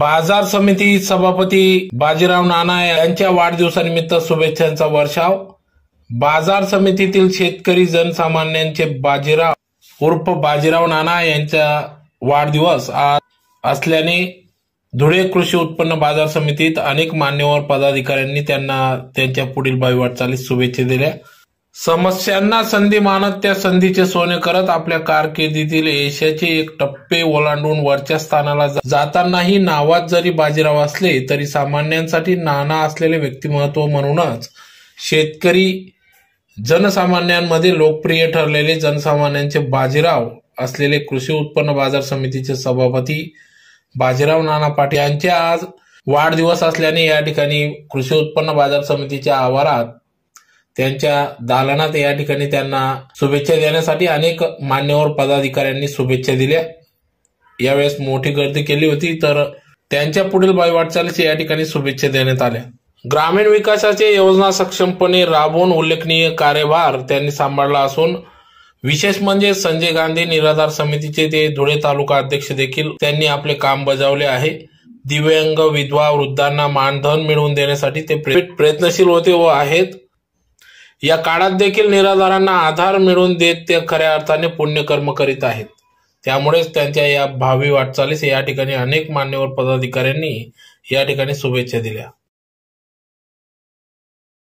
बाजार समिती सभापती बाजीराव नाना यांच्या वाढदिवसानिमित्त शुभेच्छांचा वर्षाव. बाजार समितीतील शेतकरी जनसामान्यांचे बाजीराव उर्फ बाजीराव नाना यांचा वाढदिवस आज असल्याने धुळे कृषी उत्पन्न बाजार समितीत अनेक मान्यवर पदाधिकाऱ्यांनी त्यांना त्यांच्या पुढील भावी वाटचालीस शुभेच्छा दिल्या. समस्यांना संधी मानत त्या संधीचे सोने करत आपल्या कारकिर्दीतील यशाचे एक टप्पे ओलांडून वरच्या स्थानाला जातानाही नावात जरी बाजीराव असले तरी सामान्यांसाठी नाना असलेले व्यक्तिमत्व म्हणूनच शेतकरी जनसामान्यांमध्ये लोकप्रिय ठरलेले जनसामान्यांचे बाजीराव असलेले कृषी उत्पन्न बाजार समितीचे सभापती बाजीराव नाना पाटील यांचे आज वाढदिवस असल्याने या ठिकाणी कृषी उत्पन्न बाजार समितीच्या आवारात त्यांच्या दालनात या ठिकाणी त्यांना शुभेच्छा देण्यासाठी अनेक मान्यवर पदाधिकाऱ्यांनी शुभेच्छा दिल्या. यावेळेस मोठी गर्दी केली होती तर त्यांच्या पुढील भावी वाटचालीस या ठिकाणी शुभेच्छा देण्यात आल्या. ग्रामीण विकासाचे योजना सक्षमपणे राबवून उल्लेखनीय कार्यभार त्यांनी सांभाळला असून विशेष म्हणजे संजय गांधी निराधार समितीचे ते धुळे तालुका अध्यक्ष देखील त्यांनी आपले काम बजावले आहे. दिव्यांग विधवा वृद्धांना मानधन मिळवून देण्यासाठी ते प्रयत्नशील होते व आहेत. या काळात देखील निराधारांना आधार मिळवून देत ते खऱ्या अर्थाने पुण्यकर्म करीत आहेत. त्यामुळेच त्यांच्या या भावी वाटचालीस या ठिकाणी अनेक मान्यवर पदाधिकाऱ्यांनी या ठिकाणी शुभेच्छा दिल्या.